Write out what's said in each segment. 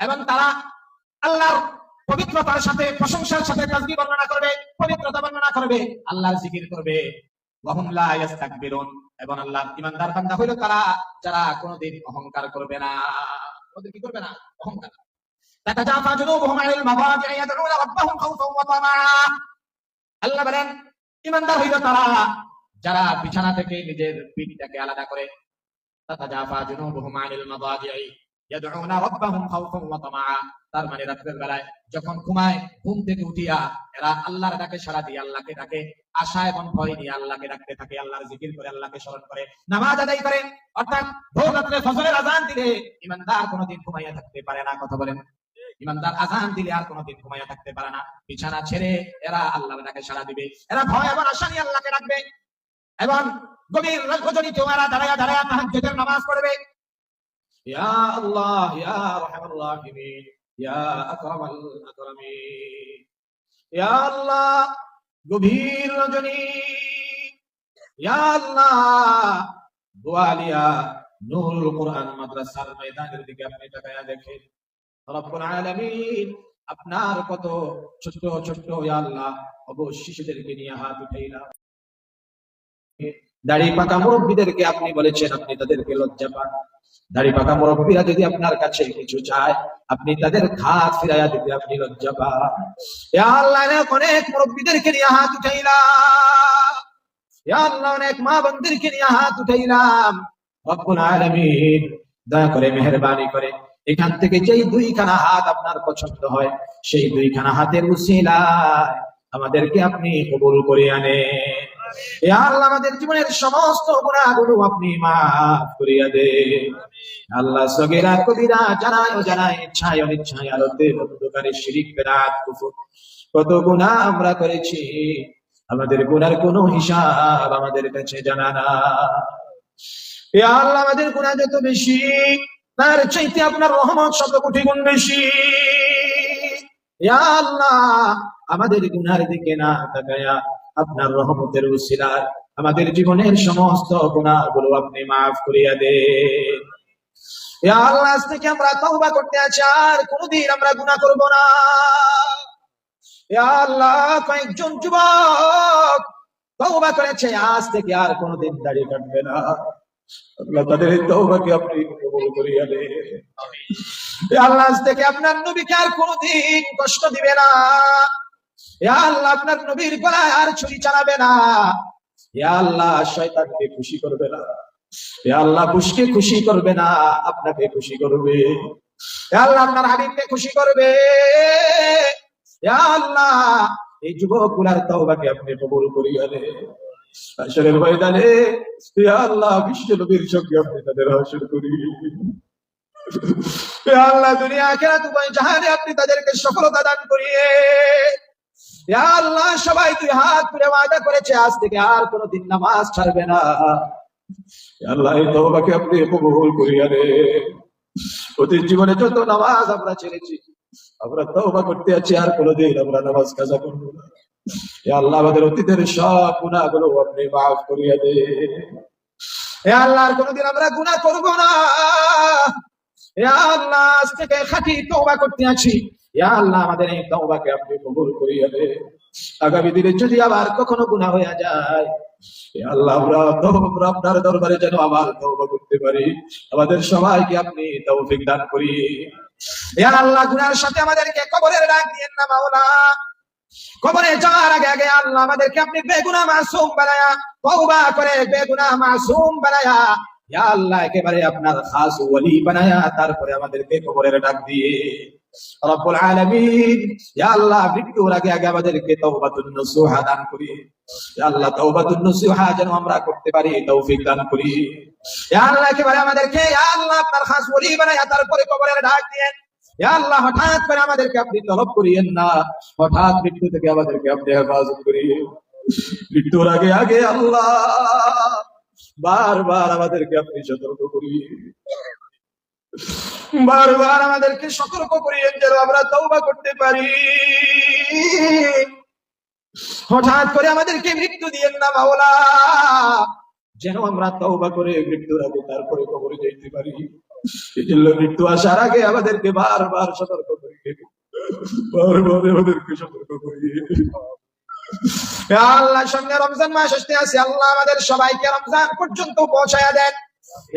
এবং তারা আল্লাহর পবিত্রতার সাথে, প্রশংসার সাথে তাসবিহ বর্ণনা করবে, পবিত্রতা বর্ণনা করবে, আল্লাহর জিকির করবে। এবং আল্লাহর ঈমানদার বান্দা হইল তারা, যারা কোনোদিন অহংকার করবে না। কি করবে না? অহংকার। আল্লাহ বলেন, ঈমানদার হইল তারা, যারা বিছানা থেকে নিজের পিঠটাকে আলাদা করে জুনুবুহুম আনিল মাদাজি'i ইয়াদউনা রাব্বাহুম খাউফান ওয়া তামাআ তার মানে রাতের বেলায় যখন ঘুমায়, ঘুম থেকে উঠিয়া এরা আল্লাহর ডাকে সাড়া দিয়ে আল্লাহকে ডাকে। আশা এবং ভয় নিয়ে আল্লাহকে ডাকতে থাকে, আল্লাহর জিকির করে, আল্লাহকে স্মরণ করে, নামাজ আদায় করে। অর্থাৎ ভোর রাত্রে ফজরের আজান দিলে ইমানদার কোনোদিন ঘুমাইয়া থাকতে পারে না, কথা বলেন। ইমানদার আজান দিলে আর কোনোদিন ঘুমাইয়া থাকতে পারে না। বিছানা ছেড়ে এরা আল্লাহর ডাকে সাড়া দিবে। এরা ভয় এবং আশা নিয়ে আল্লাহকে ডাকবে। এবং গভীর রজনীতেও এরা দাঁড়ায়া দাঁড়ায়া তাহাজ্জুদের নামাজ পড়বে। গভীর রজনী। ইয়া আল্লাহ কোরআন মাদ্রাসার ময়দানের দিকে আপনি তাকায়া দেখেন। রব্বুল আলামিন আপনার কত ছোট্ট ছোট্ট, ইয়া আল্লাহ অবশ শিশুদেরকে নিয়ে হাত উঠাইলাম। দাড়ি পাকা মুরব্বীদেরকে আপনি বলেছেন, আপনি তাদেরকে লজ্জা পান। দাড়ি পাকা মুরব্বীরা যদি আপনার কাছে কিছু চায়, আপনি তাদের খাত ফিরাইয়া দিতে আপনি লজ্জা পান। অনেক মুরব্বীদেরকে নিয়ে হাত উঠাইলাম। অনেক মা বোনদেরকে নিয়ে হাত উঠাইলাম। রব্বুল আলামিন দয়া করে, মেহেরবানি করে, এখান থেকে যেই দুইখানা হাত আপনার পছন্দ হয়, সেই দুইখানা হাতের উসিলায় আমাদেরকে আপনি কবুল করে আনেন। আল্লাহ আমাদের জীবনের সমস্ত গুণাগুলো আপনি মাফ করিয়া দেন। আল্লাহ সগীরা কবিরা জানায় জানায় ইচ্ছায় অনিচ্ছায় আলোতে অন্ধকারে শিরিক বেদাত কুফর। কত গুনাহ আমরা করেছি আমাদের গুনার কোনো হিসাব আমাদের কাছে জানা না। আল্লাহ আমাদের গুনাহ যত বেশি তার চাইতে আপনার রহমত শত কোটি গুণ বেশি। ইয়া আল্লাহ আমাদের গুনার দিকে না তাকায়া আপনার রহমতের উসিলায় আমাদের জীবনের সমস্ত গুনাহগুলো আপনি মাফ করিয়া দেন। আল্লাহ আজ থেকে আমরা তওবা করতে আছি আর কোনোদিন আমরা গুনাহ করব না। আল্লাহ কয়েকজন যুবক তওবা করেছে আজ থেকে আর কোনোদিন দাড়ি কাটবে না। আল্লাহ তাদের এই তওবাকে আপনি কবুল করিয়া দেন। আল্লাহ আজ থেকে আপনার নবীকে আর কোনদিন কষ্ট দিবে না। ইয়া আল্লাহ, আপনার নবীর গলায় আর ছুরি চালাবে না। আল্লাহ, শয়তানকে খুশি করবে না। আল্লাহ বুশকে খুশি করবে না, আপনাকে খুশি করবে। আল্লাহ, আপনার হাবিবকে খুশি করবে। ইয়া আল্লাহ, এই যুবকগুলার তওবাকে আপনি কবুল করিয়া নেন হাসরের ময়দানে আল্লাহ, বিশ্ব নবীর সঙ্গে আপনি তাদের হাসর করি। আল্লাহ, দুনিয়া আখিরাত উভয় জাহানে আপনি তাদেরকে সফলতা দান করিয়ে আল্লাহ, সবাই তুই হাত তুলে ওয়াদা করেছে, আজ থেকে আর কোনোদিন নামাজ ছাড়বে না। আল্লাহ, এই তওবাকে আপনি কবুল করিয়া রে প্রতি জীবনে যত নামাজ আমরা ছেড়েছি, আমরা তওবা করতে আছি, আর কোনোদিন আমরা নামাজ কাজা করব না। আল্লাহ, আমাদের অতীতের সব গুনাহগুলো আপনি মাফ করিয়া দে হে আল্লাহ, আর কোনোদিন আমরা গুনাহ করব না। ইয়া আল্লাহ, আজ থেকে খাঁটি তওবা করতে আছি। ইয়া আল্লাহ, আমাদের এই তওবাকে আপনি কবুল করিয়া দে। আগামী দিনে যদি আবার কখনো গুনাহ হয়ে যায় আল্লাহ, আমরা আপনার দরবারে যেন আবার তওবা করতে পারি। আমাদের সবাইকে আপনি তৌফিক দান করি। ইয়া আল্লাহ, গুনার সাথে আমাদেরকে কবরের ডাক দিয়েন না, মাওলা। কবরে যাওয়ার আগে আগে আল্লাহ, আমাদেরকে আপনি বেগুনা মাসুম বানায়া, তওবা করে বেগুনা মাসুম বানায়া, ইয়া আল্লাহ, একেবারে আপনার খাস ওলি বানায়া, তারপরে আমাদেরকে কবরের ডাক দিয়ে। রব্বুল আলামিন, ইয়া আল্লাহ, মৃত্যুর আগে আগে আমাদেরকে তওবাতুন নসুহা দান করি। ইয়া আল্লাহ, তওবাতুন নসুহা যেন আমরা করতে পারি, তৌফিক দান করি। ইয়া আল্লাহ, একেবারে আমাদেরকে, ইয়া আল্লাহ, আপনার খাস ওলি বানায়া তারপরে কবরের ডাক দিয়েন। ইয়া আল্লাহ, হঠাৎ করে আমাদেরকে আপনি তলব করিয়েন না। হঠাৎ মৃত্যু থেকে আমাদেরকে আপনি হেফাজত করিয়ে মৃত্যুর আগে আগে আল্লাহ বারবার আমাদেরকে আপনি সতর্ক করিয়ে বারবার আমাদেরকে সতর্ক করিয়েন যেন আমরা তওবা করতে পারি। হঠাৎ করে আমাদেরকে মৃত্যু দিয়েন না মাওলা, যেন আমরা তওবা করে মৃত্যুর আগে তারপরে কবরে যাইতে পারি। এই জন্য মৃত্যু আসার আগে আমাদেরকে বারবার সতর্ক করিয়ে বারবার আমাদেরকে সতর্ক করিয়ে আল্লাহ সঙ্গে রমজান মাস আসতে আসে আল্লাহ আমাদের সবাইকে রমজান পর্যন্ত পৌঁছায়া হে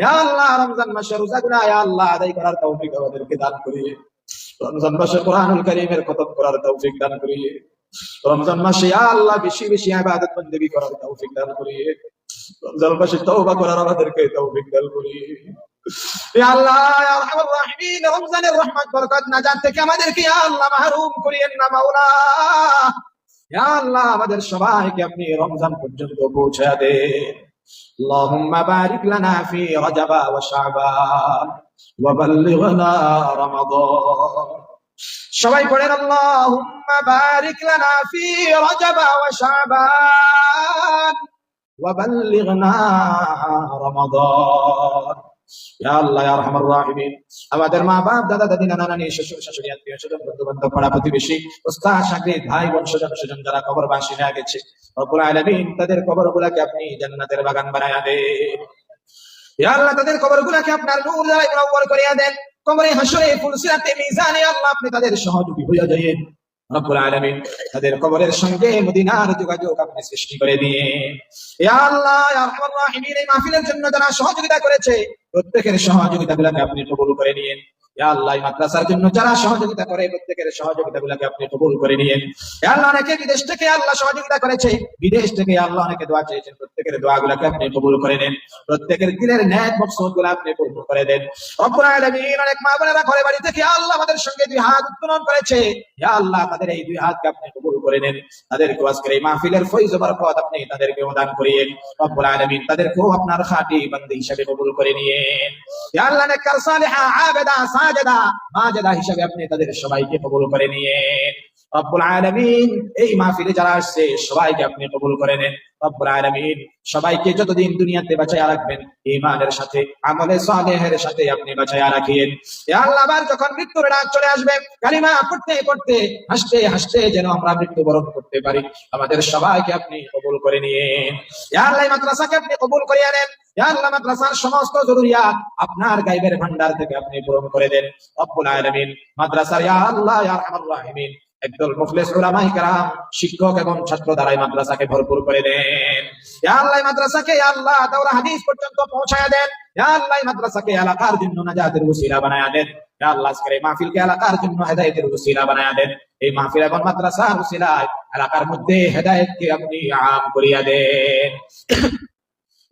আল্লাহ, রমজান মাসে রোজাগুলা আল্লাহ, আদায় করার তৌফিক আমাদেরকে দান করিয়ে। রমজান মাসে কোরআনুল খতম করার তৌফিক দান করিয়ে। রমজান মাসে আল্লাহ, বেশি বেশি ইবাদত বندگی করার তৌফিক দান করিয়ে। রমজান মাসে তওবা করার আমাদেরকে তৌফিক দান করিয়ে। ইয়া আল্লাহ ইয়া আরহামার রাহিমিন, রমজানের রহমত, বরকত নাজাত থেকে আমাদেরকে ইয়া আল্লাহ মাহরুম করিয়েন না মাওলা? ইয়া আল্লাহ, আমাদের সবাইকে আপনি রমজান পর্যন্ত পৌঁছা দেন। اللهم بارك لنا في رجب وشعبان وبلغنا رمضان সবাই পড়েন আল্লাহুম্মা বারিক লানা ফি রজব ওয়া শাবান ওয়া বাল্লিগনা রমাদান আমাদের মা বাপ দাদা দাদি নানা নানি শ্বশুর শাশুড়ি আত্মীয় স্বজন বন্ধু বান্ধব পাড়া প্রতিবেশী সাগরিদ ভাই বোন স্বজন স্বজন যারা কবরবাসী হয়ে গেছে, রব্বুল তাদের কবরগুলোকে আপনি জান্নাতের বাগান বানায়া দেন। তাদের কবরগুলোকে আপনার নূর দ্বারা মুনাওয়ার করিয়া দেন। কবরে হাসরে, ফুলসিরাতে, মিজানে আল্লাহ আপনি তাদের সহযোগী হইয়া যায়েন রব্বুল তাদের কবরের সঙ্গে মদিনার যোগাযোগ আপনি সৃষ্টি করে দিয়ে ইয়া আল্লাহ, ইয়া রাহিমিন, এই মাহফিলের জন্য যারা সহযোগিতা করেছে প্রত্যেকের সহযোগিতাগুলোকে আপনি কবুল করে নিয়েন আল্লাহ মাদ্রাসার জন্য যারা সহযোগিতা করে, প্রত্যেকের সহযোগিতাগুলোকে আপনি কবুল করে ইয়া আল্লাহ অনেকে বিদেশ থেকে আল্লাহ সহযোগিতা করেছে। বিদেশ থেকে আল্লাহ অনেকে দোয়া চেয়েছেন, প্রত্যেকের দোয়াগুলোকে আপনি কবুল করে নেন। প্রত্যেকের দিলের মকসুদগুলো আপনি করে দেন। অনেক মা বোনেরা ঘরে বাড়ি থেকে আল্লাহ আমাদের সঙ্গে দুই হাত উত্তোলন করেছে। আল্লাহ, তাদের এই দুই হাতকে আপনি কবুল করে নেন। তাদেরকে আজকের এই মাহফিলের ফৈজ আপনি তাদেরকে আলামিন তাদেরকেও আপনার হিসেবে কবুল করে ইয়া আল্লাহ সাজেদা মাজেদা হিসেবে আপনি তাদের সবাইকে কবুল করে নিয়েন রব্বুল আলামিন, এই মাহফিলে যারা আসছে, সবাইকে আপনি কবুল করে নেন। রব্বুল আলামিন, সবাইকে যতদিন দুনিয়াতে বাঁচাইয়া রাখবেন, ঈমানের সাথে, আমলে সালেহের সাথে আপনি বাঁচাইয়া রাখিয়েন। আল্লাহ, আবার যখন মৃত্যুর ডাক চলে আসবে, কালিমা পড়তে পড়তে, হাসতে হাসতে যেন আমরা করতে পারি। আমাদের সবাইকে আপনি কবুল করে নিয়েন। আল্লাহ মাদ্রাসাকে আপনি কবুল করিয়া নেন। আল্লাহ, মাদ্রাসার সমস্ত জরুরিয়াত আপনার গাইবের ভান্ডার থেকে আপনি পূরণ করে দেন। রব্বুল আলামিন, মাদ্রাসার ইয়া আল্লাহ একদল মুখলেস উলামায়ে কেরাম শিক্ষক এবং ছাত্র দ্বারা এই মাদ্রাসাকে ভরপুর করে দেন। ইয়া আল্লাহ মাদ্রাসাকে আল্লাহ দাওরা হাদিস পর্যন্ত পৌঁছায় দেন। আল্লাহ মাদ্রাসাকে এলাকার জন্য নাজাতের ওসিলা বানায়া দেন। আল্লাহ, আজকের মাহফিলকে এলাকার জন্য হেদায়েতের ওসিলা বানায়া দেন। এই মাহফিল এবং মাদ্রাসার ওসিলায় এলাকার মধ্যে হেদায়েতকে আপনি আম করিয়া দেন।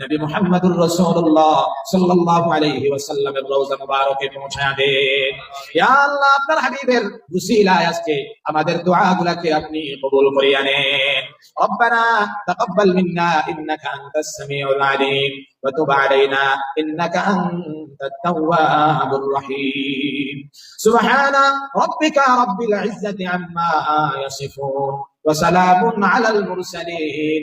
নবী মুহাম্মদুর রাসূলুল্লাহ সাল্লাল্লাহু আলাইহি ওয়াসাল্লামের রওজা মুবারকে পৌঁছায়া দেন ইয়া আল্লাহ আপনার হাবিবের উসিলায় আজকে আমাদের দোয়াগুলোকে আপনি কবুল করিয়া নেন ربنا تقبل منا انك انت السميع العليم وتب علينا انك انت التواب الرحيم سبحان ربك رب العزه عما يصفون وسلام على المرسلين